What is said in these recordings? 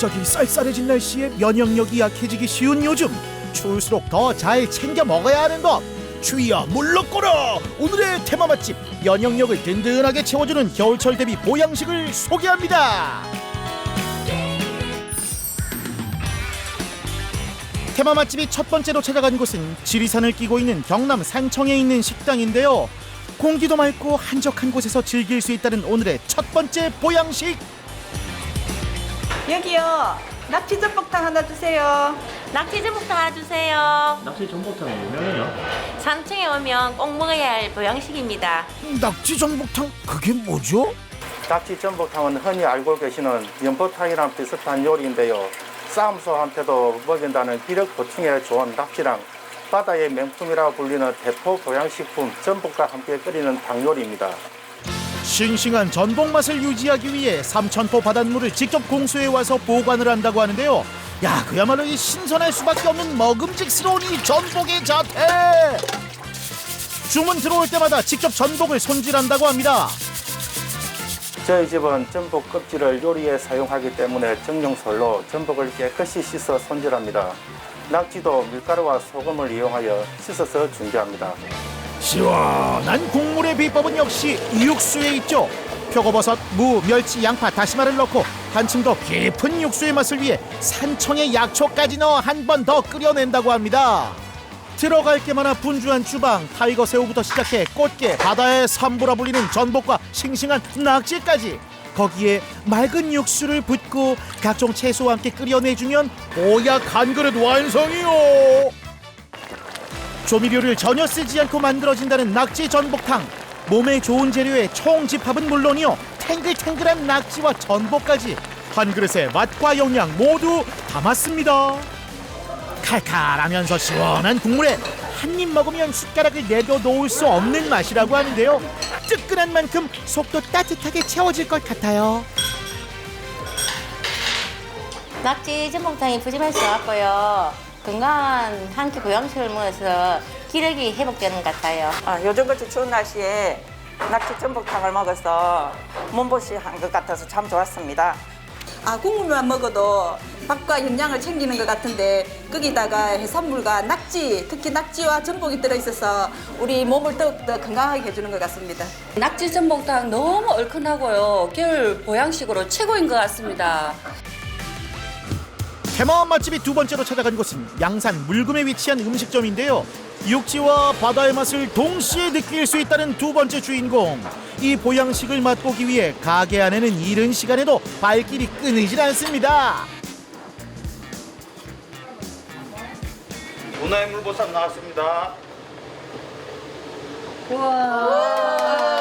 갑자기 쌀쌀해진 날씨에 면역력이 약해지기 쉬운 요즘. 추울수록 더 잘 챙겨 먹어야 하는 것 추위야 물러거라 오늘의 테마 맛집. 면역력을 든든하게 채워주는 겨울철 대비 보양식을 소개합니다. 테마 맛집이 첫 번째로 찾아간 곳은 지리산을 끼고 있는 경남 산청에 있는 식당인데요. 공기도 맑고 한적한 곳에서 즐길 수 있다는 오늘의 첫 번째 보양식 여기요. 낙지 전복탕 하나 주세요. 낙지 전복탕 하나 주세요. 낙지 전복탕이 유명해요. 산청에 오면 꼭 먹어야 할 보양식입니다. 낙지 전복탕 그게 뭐죠? 낙지 전복탕은 흔히 알고 계시는 연포탕이랑 비슷한 요리인데요. 싸움소한테도 먹인다는 기력 보충에 좋은 낙지랑 바다의 명품이라 불리는 대포 보양식품 전복과 함께 끓이는 탕요리입니다. 싱싱한 전복 맛을 유지하기 위해 삼천포 바닷물을 직접 공수해 와서 보관을 한다고 하는데요. 야, 그야말로 이 신선할 수밖에 없는 먹음직스러운 이 전복의 자태. 주문 들어올 때마다 직접 전복을 손질한다고 합니다. 저희 집은 전복 껍질을 요리에 사용하기 때문에 정령설로 전복을 깨끗이 씻어 손질합니다. 낙지도 밀가루와 소금을 이용하여 씻어서 준비합니다. 시원한 국물의 비법은 역시 육수에 있죠. 표고버섯, 무, 멸치, 양파, 다시마를 넣고 한층 더 깊은 육수의 맛을 위해 산청의 약초까지 넣어 한 번 더 끓여낸다고 합니다. 들어갈 게 많아 분주한 주방, 타이거 새우부터 시작해 꽃게, 바다의 삼부라 불리는 전복과 싱싱한 낙지까지 거기에 맑은 육수를 붓고 각종 채소와 함께 끓여내주면 보약 한 그릇 완성이요. 조미료를 전혀 쓰지 않고 만들어진다는 낙지 전복탕. 몸에 좋은 재료의 총집합은 물론이요. 탱글탱글한 낙지와 전복까지 한 그릇에 맛과 영양 모두 담았습니다. 칼칼하면서 시원한 국물에 한 입 먹으면 숟가락을 내려 놓을 수 없는 맛이라고 하는데요. 뜨끈한 만큼 속도 따뜻하게 채워질 것 같아요. 낙지 전복탕이 푸짐할 수 없고요. 건강한 한끼 보양식을 먹어서 기력이 회복되는 것 같아요. 아, 요즘같이 추운 날씨에 낙지 전복탕을 먹어서 몸보신한 것 같아서 참 좋았습니다. 아, 국물만 먹어도 밥과 영양을 챙기는 것 같은데 거기다가 해산물과 낙지, 특히 낙지와 전복이 들어있어서 우리 몸을 더욱더 건강하게 해주는 것 같습니다. 낙지 전복탕 너무 얼큰하고요. 겨울 보양식으로 최고인 것 같습니다. 테마 맛집이 두 번째로 찾아간 곳은 양산 물금에 위치한 음식점인데요. 육지와 바다의 맛을 동시에 느낄 수 있다는 두 번째 주인공. 이 보양식을 맛보기 위해 가게 안에는 이른 시간에도 발길이 끊이질 않습니다. 문어의 물보쌈 나왔습니다. 어,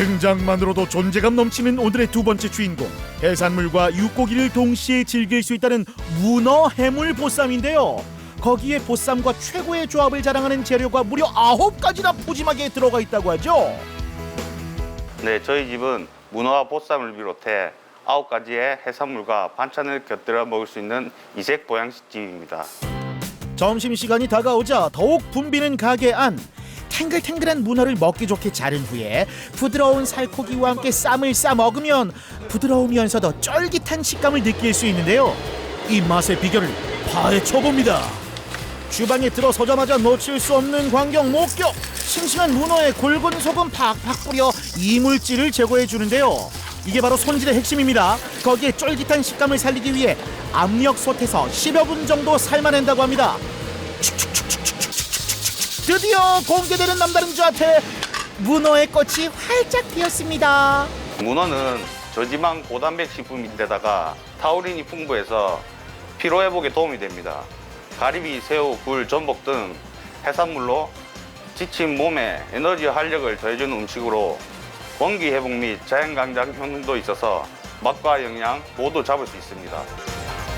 등장만으로도 존재감 넘치는 오늘의 두 번째 주인공. 해산물과 육고기를 동시에 즐길 수 있다는 문어 해물 보쌈인데요. 거기에 보쌈과 최고의 조합을 자랑하는 재료가 무려 아홉 가지나 푸짐하게 들어가 있다고 하죠. 네, 저희 집은 문어와 보쌈을 비롯해 아홉 가지의 해산물과 반찬을 곁들여 먹을 수 있는 이색 보양식집입니다. 점심시간이 다가오자 더욱 붐비는 가게 안 탱글탱글한 문어를 먹기 좋게 자른 후에 부드러운 살코기와 함께 쌈을 싸 먹으면 부드러우면서도 쫄깃한 식감을 느낄 수 있는데요. 이 맛의 비결을 파헤쳐 봅니다. 주방에 들어서자마자 놓칠 수 없는 광경 목격! 싱싱한 문어에 굵은 소금 팍팍 뿌려 이물질을 제거해 주는데요. 이게 바로 손질의 핵심입니다. 거기에 쫄깃한 식감을 살리기 위해 압력 솥에서 10여 분 정도 삶아낸다고 합니다 드디어 공개되는 남다른 자태 문어의 꽃이 활짝 피었습니다 문어는 저지방 고단백 식품인데다가 타우린이 풍부해서 피로 회복에 도움이 됩니다. 가리비, 새우, 굴, 전복 등 해산물로 지친 몸에 에너지와 활력을 더해주는 음식으로 원기 회복 및 자연 강장 효능도 있어서 맛과 영양 모두 잡을 수 있습니다.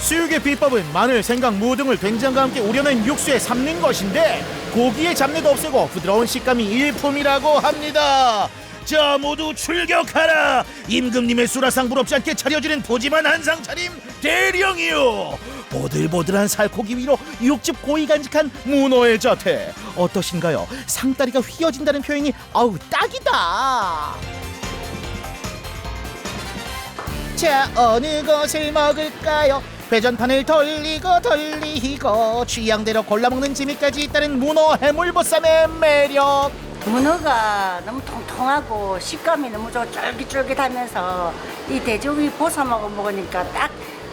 수육의 비법은 마늘, 생강, 무 등을 된장과 함께 우려낸 육수에 삶는 것인데 고기의 잡내도 없애고 부드러운 식감이 일품이라고 합니다. 자 모두 출격하라. 임금님의 수라상 부럽지 않게 차려주는 푸짐한 한상 차림 대령이요. 보들보들한 살코기 위로 육즙 고이 간직한 문어의 자태. 어떠신가요? 상다리가 휘어진다는 표현이 아우 딱이다. 자 어느 것을 먹을까요? 배전판을 돌리고 돌리고 취향대로 골라먹는 재미까지 있다는 문어 해물보쌈의 매력 문어가 너무 통통하고 식감이 너무 좋아 쫄깃쫄깃하면서 이 돼지고기 보쌈하고 먹으니까 딱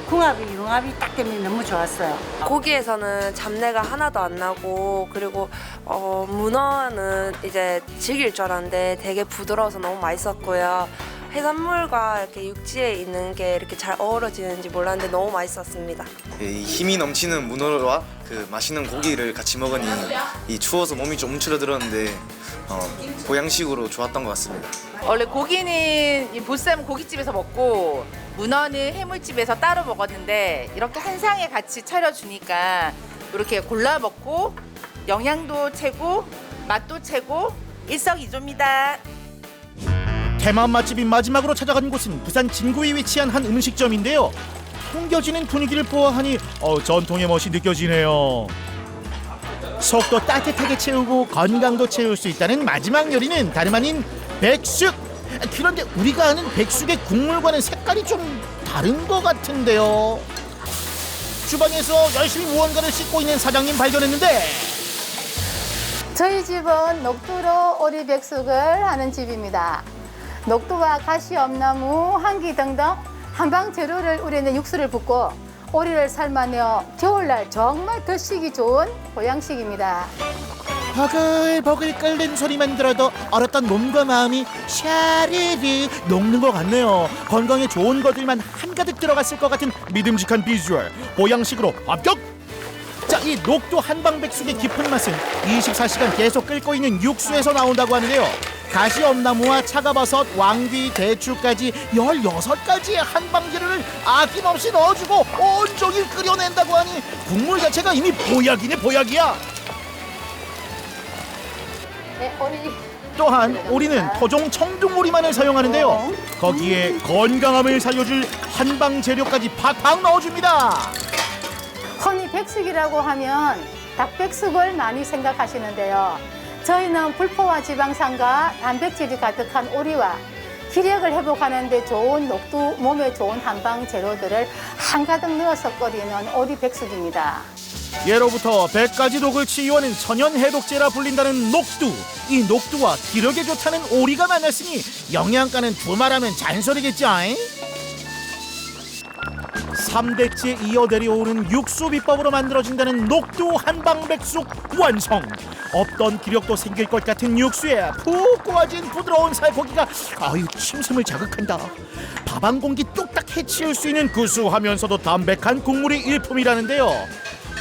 궁합이 융합이 딱 되면 너무 좋았어요. 고기에서는 잡내가 하나도 안 나고 그리고 어, 문어는 이제 질길 줄 알았는데 되게 부드러워서 너무 맛있었고요. 해산물과 이렇게 육지에 있는 게 이렇게 잘 어우러지는지 몰랐는데 너무 맛있었습니다. 이 힘이 넘치는 문어와 그 맛있는 고기를 같이 먹으니 이 추워서 몸이 좀 움츠러들었는데 어, 보양식으로 좋았던 것 같습니다. 원래 고기는 이 보쌈 고깃집에서 먹고 문어는 해물집에서 따로 먹었는데 이렇게 한 상에 같이 차려주니까 이렇게 골라 먹고 영양도 최고, 맛도 최고, 일석이조입니다. 대만 맛집이 마지막으로 찾아간 곳은 부산 진구에 위치한 한 음식점인데요. 풍겨지는 분위기를 보아하니 어, 전통의 멋이 느껴지네요. 속도 따뜻하게 채우고 건강도 채울 수 있다는 마지막 요리는 다름 아닌 백숙. 그런데 우리가 아는 백숙의 국물과는 색깔이 좀 다른 것 같은데요. 주방에서 열심히 무언가를 씻고 있는 사장님 발견했는데 저희 집은 녹두로 오리백숙을 하는 집입니다. 녹두와 가시엄나무, 한기 등등 한방 재료를 우리는 육수를 붓고 오리를 삶아내어 겨울날 정말 드시기 좋은 보양식입니다. 버글버글 끓는 소리만 들어도 얼었던 몸과 마음이 샤르르 녹는 것 같네요. 건강에 좋은 것들만 한가득 들어갔을 것 같은 믿음직한 비주얼. 보양식으로 합격! 자, 이 녹두 한방백숙의 깊은 맛은 24시간 계속 끓고 있는 육수에서 나온다고 하는데요. 가시 엄나무와 차가버섯, 왕귀, 대추까지 16가지의 한방 재료를 아낌없이 넣어주고 온종일 끓여낸다고 하니 국물 자체가 이미 보약이네 보약이야. 네, 오리 또한 우리는 토종 청둥오리만을 사용하는데요. 거기에 건강함을 살려줄 한방 재료까지 팍팍 넣어줍니다. 흔히 백숙이라고 하면 닭백숙을 많이 생각하시는데요. 저희는 불포화 지방산과 단백질이 가득한 오리와 기력을 회복하는 데 좋은 녹두 몸에 좋은 한방 재료들을 한가득 넣어서 끓이는 오리 백숙입니다. 예로부터 백가지 독을 치유하는 천연 해독제라 불린다는 녹두. 이 녹두와 기력에 좋다는 오리가 만났으니 영양가는 두말하면 잔소리겠지. 아잉? 3대째 이어 내려오는 육수 비법으로 만들어진다는 녹두 한방백숙 완성. 없던 기력도 생길 것 같은 육수에 푹 꼬아진 부드러운 살코기가 아유 침샘을 자극한다. 밥 한 공기 뚝딱 해치울 수 있는 구수하면서도 담백한 국물이 일품이라는데요.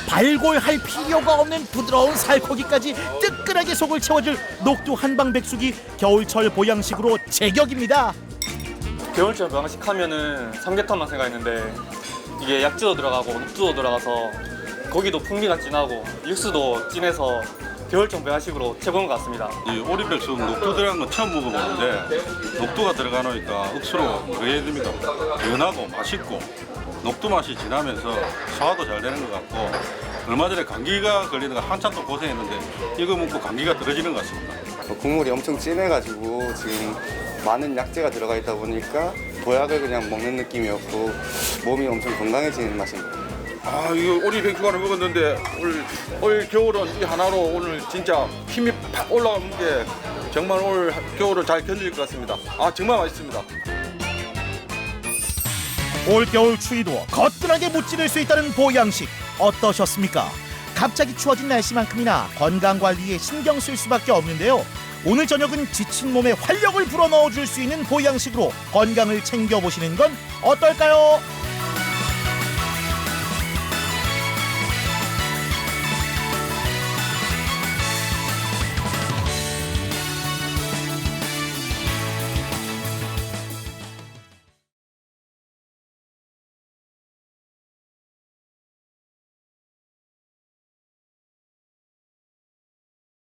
발골할 필요가 없는 부드러운 살코기까지 뜨끈하게 속을 채워줄 녹두 한방백숙이 겨울철 보양식으로 제격입니다. 겨울철 보양식 하면은 삼계탕만 생각했는데 이게 약주도 들어가고 녹두도 들어가서 고기도 풍미가 진하고 육수도 진해서 겨울철 보양식으로 최고인 것 같습니다. 이 오리백숙 녹두 들어간 건 처음 먹어보는데 녹두가 들어가니까 억수로 의해집니다. 연하고 맛있고 녹두 맛이 진하면서 소화도 잘 되는 것 같고 얼마 전에 감기가 걸리는 거 한참 또 고생했는데 이거 먹고 감기가 떨어지는 것 같습니다. 국물이 엄청 진해가지고 지금 많은 약재가 들어가 있다 보니까 보약을 그냥 먹는 느낌이었고 몸이 엄청 건강해지는 맛입니다. 아 이거 오리 백숙 하나 먹었는데 올, 올 겨울은 이 하나로 오늘 진짜 힘이 팍 올라가는 게 정말 올 겨울을 잘 견딜 것 같습니다. 아 정말 맛있습니다. 올겨울 추위도 거뜬하게 무찌를 수 있다는 보양식 어떠셨습니까? 갑자기 추워진 날씨만큼이나 건강 관리에 신경 쓸 수밖에 없는데요. 오늘 저녁은 지친 몸에 활력을 불어넣어 줄 수 있는 보양식으로 건강을 챙겨 보시는 건 어떨까요?